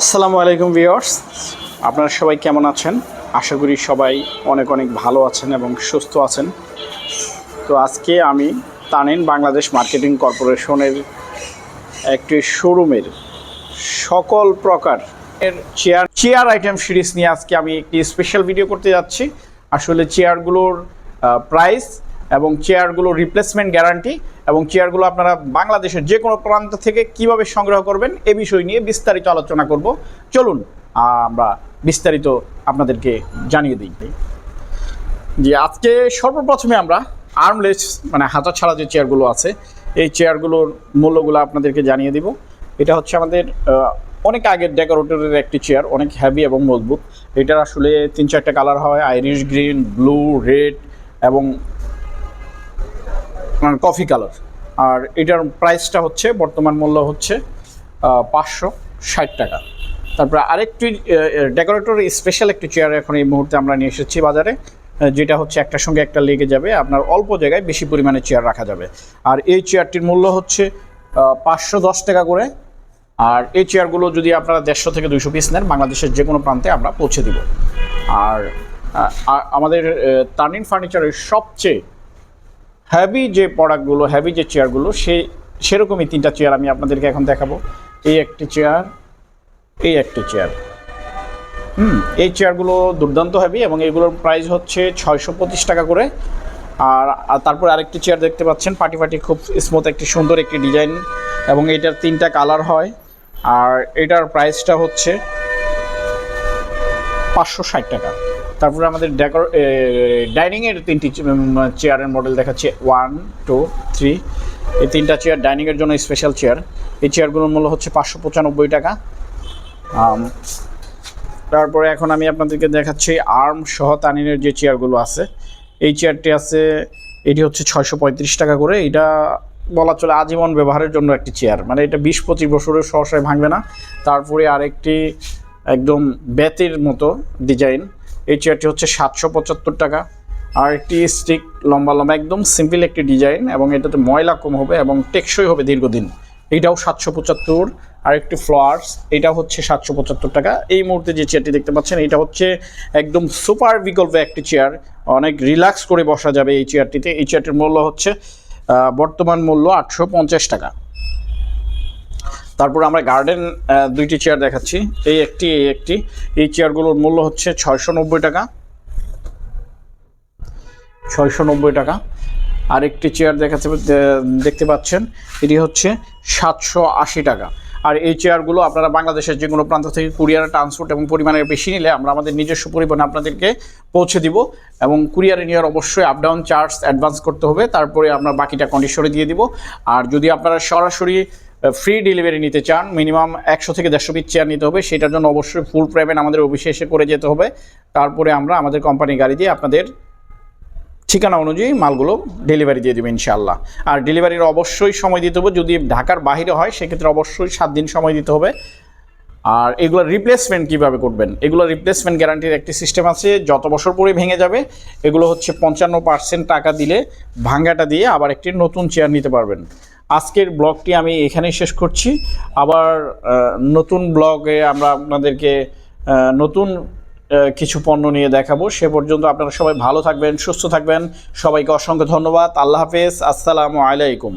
আসসালামু আলাইকুম ভিউয়ার্স। আপনারা সবাই কেমন আছেন? আশা করি সবাই অনেক অনেক ভালো আছেন এবং সুস্থ আছেন। তো আজকে আমি তানিন বাংলাদেশ মার্কেটিং কর্পোরেশনের একটি শোরুমের সকল প্রকার এর চেয়ার চেয়ার আইটেম সিরিজ নিয়ে আজকে আমি একটি স্পেশাল ভিডিও করতে যাচ্ছি। আসলে চেয়ারগুলোর প্রাইস এবং চেয়ারগুলো রিপ্লেসমেন্ট গ্যারান্টি এবং চেয়ারগুলো আপনারা বাংলাদেশের যে কোনো প্রান্ত থেকে কীভাবে সংগ্রহ করবেন এ বিষয় নিয়ে বিস্তারিত আলোচনা করব। চলুন আমরা বিস্তারিত আপনাদেরকে জানিয়ে দিই। যে আজকে সর্বপ্রথমে আমরা আর্মলেস মানে হাতা ছাড়া যে চেয়ারগুলো আছে, এই চেয়ারগুলোর মূল্যগুলো আপনাদেরকে জানিয়ে দিব। এটা হচ্ছে আমাদের অনেক আগের ডেকোরেটরের একটি চেয়ার অনেক হ্যাভি এবং মজবুত। এটার আসলে তিন চারটা কালার হয় আইরিশ গ্রিন ব্লু রেড এবং কফি কালার আর এটার প্রাইসটা হচ্ছে, বর্তমান মূল্য হচ্ছে পাঁচশো ষাট টাকা। তারপরে আরেকটি ডেকোরেটর স্পেশাল একটি চেয়ার এখন এই মুহূর্তে আমরা নিয়ে এসেছি বাজারে যেটা হচ্ছে একটার সঙ্গে একটা লেগে যাবে, আপনার অল্প জায়গায় বেশি পরিমাণে চেয়ার রাখা যাবে। আর এই চেয়ারটির মূল্য হচ্ছে পাঁচশো দশ টাকা করে। আর এই চেয়ারগুলো যদি আপনারা দেড়শো থেকে দুইশো পিস নেন, বাংলাদেশের যে কোনো প্রান্তে আমরা পৌঁছে দিব। আর আমাদের তার্নিন ফার্নিচারের সবচেয়ে হ্যাভি যে প্রোডাক্টগুলো হ্যাভি যে চেয়ারগুলো সেই সেরকমই তিনটা চেয়ার আমি আপনাদেরকে এখন দেখাবো। এই একটি চেয়ার এই একটি চেয়ার হুম, এই চেয়ারগুলো দুর্দান্ত হ্যাভি এবং এগুলোর প্রাইস হচ্ছে ছয়শো পঁচিশ টাকা করে। আর আর তারপর আরেকটি চেয়ার দেখতে পাচ্ছেন, পাটি পাটি খুব স্মুথ একটি সুন্দর একটি ডিজাইন এবং এটার তিনটা কালার হয়। আর এটার প্রাইসটা হচ্ছে পাঁচশো ষাট টাকা। তারপরে আমাদের ডেকোর ডাইনিংয়ের তিনটি চেয়ারের মডেল দেখাচ্ছে। ওয়ান টু থ্রি এই তিনটা চেয়ার ডাইনিংয়ের জন্য স্পেশাল চেয়ার এই চেয়ারগুলোর মূল্য হচ্ছে পাঁচশো পঁচানব্বই টাকা। তারপরে এখন আমি আপনাদেরকে দেখাচ্ছি আর্ম সহ তানিনের যে চেয়ারগুলো আছে। এই চেয়ারটি আছে, এটি হচ্ছে ছয়শো পঁয়ত্রিশ টাকা করে। এটা বলা চলে আজীবন ব্যবহারের জন্য একটি চেয়ার মানে এটা বিশ পঁচিশ বছরের সহসায় ভাঙবে না। তারপরে আরেকটি একদম বেতের মতো ডিজাইন এই চেয়ারটি হচ্ছে সাতশো পঁচাত্তর টাকা। আর একটি স্টিক লম্বা লম্বা, একদম সিম্পল একটি ডিজাইন এবং এটাতে ময়লা কম হবে এবং টেকসই হবে দীর্ঘদিন। এইটাও সাতশো পঁচাত্তর। আর একটি ফ্লাওয়ার্স এটা হচ্ছে সাতশো পঁচাত্তর টাকা। এই মুহূর্তে যে চেয়ারটি দেখতে পাচ্ছেন, এটা হচ্ছে একদম সুপার বিকল্প একটি চেয়ার অনেক রিল্যাক্স করে বসা যাবে এই চেয়ারটিতে এই চেয়ারটির মূল্য হচ্ছে বর্তমান মূল্য আটশো পঞ্চাশ টাকা। তারপর আমরা গার্ডেন দুইটি চেয়ার দেখাচ্ছি। এই একটি এই একটি। এই চেয়ারগুলোর মূল্য হচ্ছে ছয়শো নব্বই টাকা। ছয়শো নব্বই টাকা। আরেকটি চেয়ার দেখাতে দেখতে পাচ্ছেন, এটি হচ্ছে সাতশো আশি টাকা। আর এই চেয়ারগুলো আপনারা বাংলাদেশের যে কোনো প্রান্ত থেকে কুরিয়ারে ট্রান্সপোর্ট এবং পরিমাণের বেশি নিলে আমরা আমাদের নিজস্ব পরিবহনে আপনাদেরকে পৌঁছে দিব এবং কুরিয়ারে নেওয়ার অবশ্যই আপ ডাউন চার্জ অ্যাডভান্স করতে হবে। তারপরে আমরা বাকিটা কন্ডিশনে দিয়ে দিব। আর যদি আপনারা সরাসরি ফ্রি ডেলিভারি নিতে চান মিনিমাম একশো থেকে দেড়শো পিস চেয়ার নিতে হবে, সেটার জন্য অবশ্যই ফুল পেমেন্ট আমাদের অফিসে এসে করে যেতে হবে। তারপরে আমরা আমাদের কোম্পানির গাড়ি দিয়ে আপনাদের ঠিকানা অনুযায়ী মালগুলো ডেলিভারি দিয়ে দেবে ইনশাল্লাহ আর ডেলিভারির অবশ্যই সময় দিতে হবে, যদি ঢাকার বাইরে হয়, সেক্ষেত্রে অবশ্যই সাত দিন সময় দিতে হবে। আর এগুলোর রিপ্লেসমেন্ট কীভাবে করবেন? এগুলো রিপ্লেসমেন্ট গ্যারান্টির একটি সিস্টেম আছে, যত বছর পরে ভেঙে যাবে, এগুলো হচ্ছে পঞ্চান্ন পার্সেন্ট টাকা দিলে ভাঙ্গাটা দিয়ে আবার একটি নতুন চেয়ার নিতে পারবেন। আজকের ব্লগটি আমি এখানেই শেষ করছি। আবার নতুন ব্লগে আমরা আপনাদেরকে নতুন কিছু পণ্য নিয়ে দেখাবো। সে পর্যন্ত আপনারা সবাই ভালো থাকবেন, সুস্থ থাকবেন। সবাইকে অসংখ্য ধন্যবাদ। আল্লাহ হাফেজ। আসসালামু আলাইকুম।